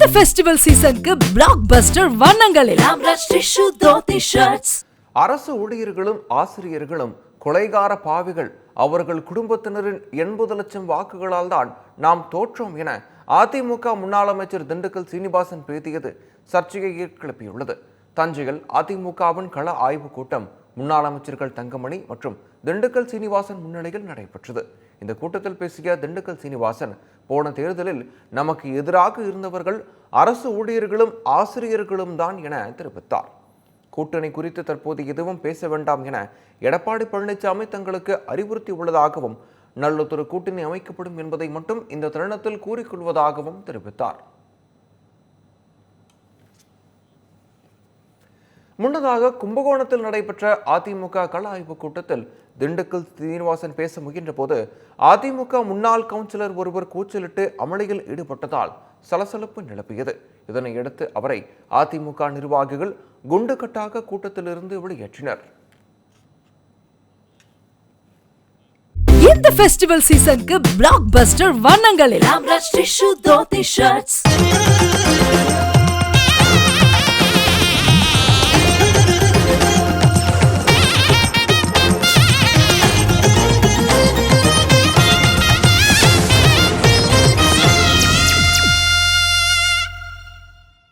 இந்த ஃபெஸ்டிவல் சீசனுக்கு பிளாக் பஸ்டர் வண்ணங்களில். அரசு ஊழியர்களும் ஆசிரியர்களும் கொலைகார பாவிகள் அவர்கள் குடும்பத்தினரின் எண்பது லட்சம் வாக்குகளால் தான் நாம் தோற்றோம் என அதிமுக முன்னாள் அமைச்சர் திண்டுக்கல் சீனிவாசன் பேசியது சர்ச்சையை கிளப்பியுள்ளது தஞ்சையில் அதிமுகவின் கள ஆய்வுக் கூட்டம் முன்னாள் அமைச்சர்கள் தங்கமணி மற்றும் திண்டுக்கல் சீனிவாசன் முன்னிலையில் நடைபெற்றது. இந்த கூட்டத்தில் பேசிய திண்டுக்கல் சீனிவாசன் போன தேர்தலில் நமக்கு எதிராக இருந்தவர்கள் அரசு ஊழியர்களும் ஆசிரியர்களும் தான் என தெரிவித்தார். கூட்டணி குறித்து தற்போது எதுவும் பேச வேண்டாம் என எடப்பாடி பழனிசாமி தங்களுக்கு அறிவுறுத்தி உள்ளதாகவும் நல்லதொரு கூட்டணி அமைக்கப்படும் என்பதை மட்டும் இந்த தருணத்தில் கூறிக்கொள்வதாகவும் தெரிவித்தார். முன்னதாக கும்பகோணத்தில் நடைபெற்ற அதிமுக கள ஆய்வுக் கூட்டத்தில் திண்டுக்கல் சீனிவாசன் பேச முயன்ற போது அதிமுக முன்னாள் கவுன்சிலர் ஒருவர் கூச்சலிட்டு அமளியில் ஈடுபட்டதால் சலசலப்பு நிலப்பியது. இதனையடுத்து அவரை அதிமுக நிர்வாகிகள் குண்டுகட்டாக கூட்டத்திலிருந்து வெளியேற்றினர். இந்த ஃபெஸ்டிவல் சீசனுக்கு பிளாக் பஸ்டர் வண்ணங்களில்.